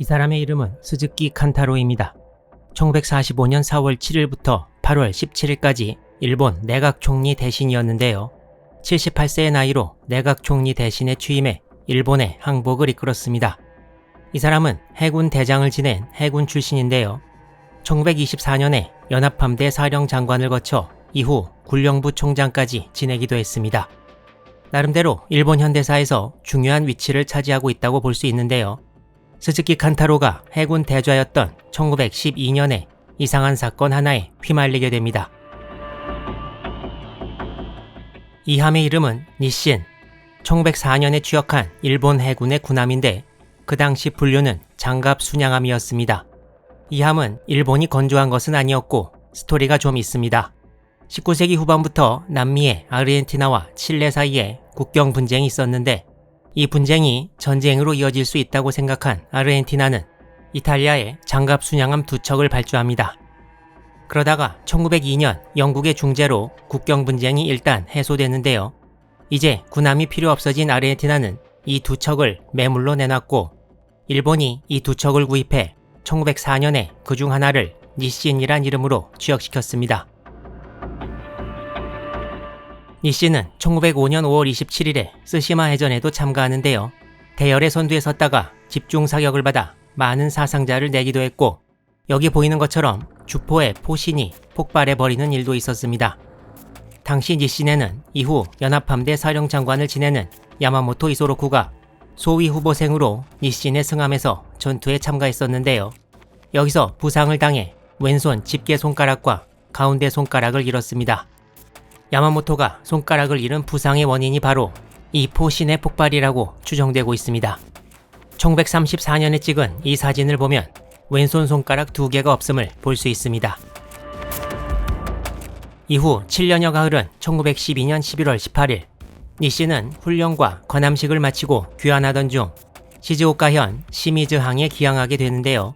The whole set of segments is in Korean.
이 사람의 이름은 스즈키 칸타로입니다. 1945년 4월 7일부터 8월 17일까지 일본 내각 총리 대신이었는데요. 78세의 나이로 내각 총리 대신에 취임해 일본의 항복을 이끌었습니다. 이 사람은 해군 대장을 지낸 해군 출신인데요. 1924년에 연합함대 사령 장관을 거쳐 이후 군령부 총장까지 지내기도 했습니다. 나름대로 일본 현대사에서 중요한 위치를 차지하고 있다고 볼 수 있는데요. 스즈키 칸타로가 해군 대좌였던 1912년에 이상한 사건 하나에 휘말리게 됩니다. 이 함의 이름은 니신. 1904년에 취역한 일본 해군의 군함인데 그 당시 분류는 장갑 순양함이었습니다. 이 함은 일본이 건조한 것은 아니었고 스토리가 좀 있습니다. 19세기 후반부터 남미의 아르헨티나와 칠레 사이에 국경 분쟁이 있었는데 이 분쟁이 전쟁으로 이어질 수 있다고 생각한 아르헨티나는 이탈리아에 장갑 순양함 두 척을 발주합니다. 그러다가 1902년 영국의 중재로 국경 분쟁이 일단 해소되는데요. 이제 군함이 필요 없어진 아르헨티나는 이 두 척을 매물로 내놨고 일본이 이 두 척을 구입해 1904년에 그 중 하나를 니신이란 이름으로 취역시켰습니다. 니씨는 1905년 5월 27일에 스시마 해전에도 참가하는데요. 대열의 선두에 섰다가 집중 사격을 받아 많은 사상자를 내기도 했고 여기 보이는 것처럼 주포의 포신이 폭발해 버리는 일도 있었습니다. 당시 니신에는 이후 연합함대 사령장관을 지내는 야마모토 이소로쿠가 소위 후보생으로 니신의 승함에서 전투에 참가했었는데요. 여기서 부상을 당해 왼손 집게 손가락과 가운데 손가락을 잃었습니다. 야마모토가 손가락을 잃은 부상의 원인이 바로 이 포신의 폭발이라고 추정되고 있습니다. 1934년에 찍은 이 사진을 보면 왼손 손가락 두 개가 없음을 볼 수 있습니다. 이후 7년여가 흐른 1912년 11월 18일, 니 씨는 훈련과 관함식을 마치고 귀환하던 중 시즈오카현 시미즈항에 기항하게 되는데요.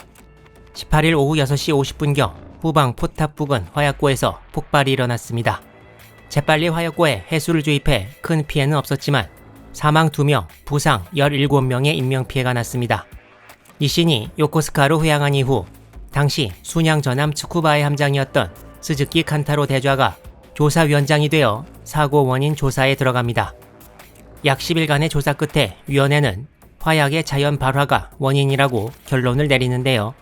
18일 오후 6시 50분경 후방 포탑 부근 화약고에서 폭발이 일어났습니다. 재빨리 화약고에 해수를 주입해 큰 피해는 없었지만 사망 2명, 부상 17명의 인명피해가 났습니다. 니신이 요코스카로 회항한 이후 당시 순양 전함 츠쿠바의 함장이었던 스즈키 칸타로 대좌가 조사위원장이 되어 사고 원인 조사에 들어갑니다. 약 10일간의 조사 끝에 위원회는 화약의 자연 발화가 원인이라고 결론을 내리는데요.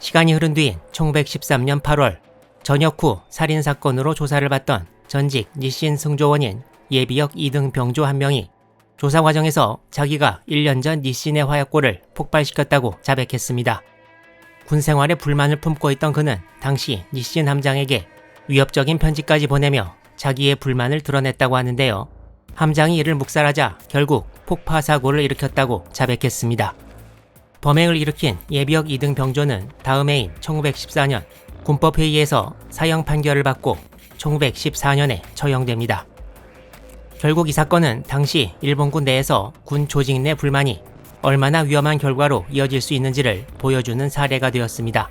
시간이 흐른 뒤인 1913년 8월 전역 후 살인 사건으로 조사를 받던 전직 니신 승조원인 예비역 2등 병조 한 명이 조사 과정에서 자기가 1년 전 니신의 화약고를 폭발시켰다고 자백했습니다. 군 생활에 불만을 품고 있던 그는 당시 니신 함장에게 위협적인 편지까지 보내며 자기의 불만을 드러냈다고 하는데요. 함장이 이를 묵살하자 결국 폭파 사고를 일으켰다고 자백했습니다. 범행을 일으킨 예비역 2등 병조는 다음 해인 1914년 군법회의에서 사형 판결을 받고 1914년에 처형됩니다. 결국 이 사건은 당시 일본군 내에서 군 조직 내 불만이 얼마나 위험한 결과로 이어질 수 있는지를 보여주는 사례가 되었습니다.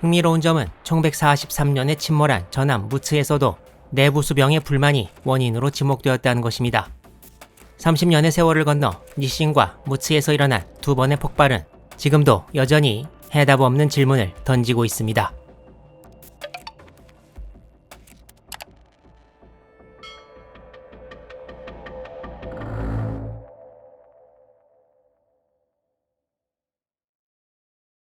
흥미로운 점은 1943년에 침몰한 전함 무츠에서도 내부 수병의 불만이 원인으로 지목되었다는 것입니다. 30년의 세월을 건너 니신과 무츠에서 일어난 두 번의 폭발은 지금도 여전히 해답 없는 질문을 던지고 있습니다.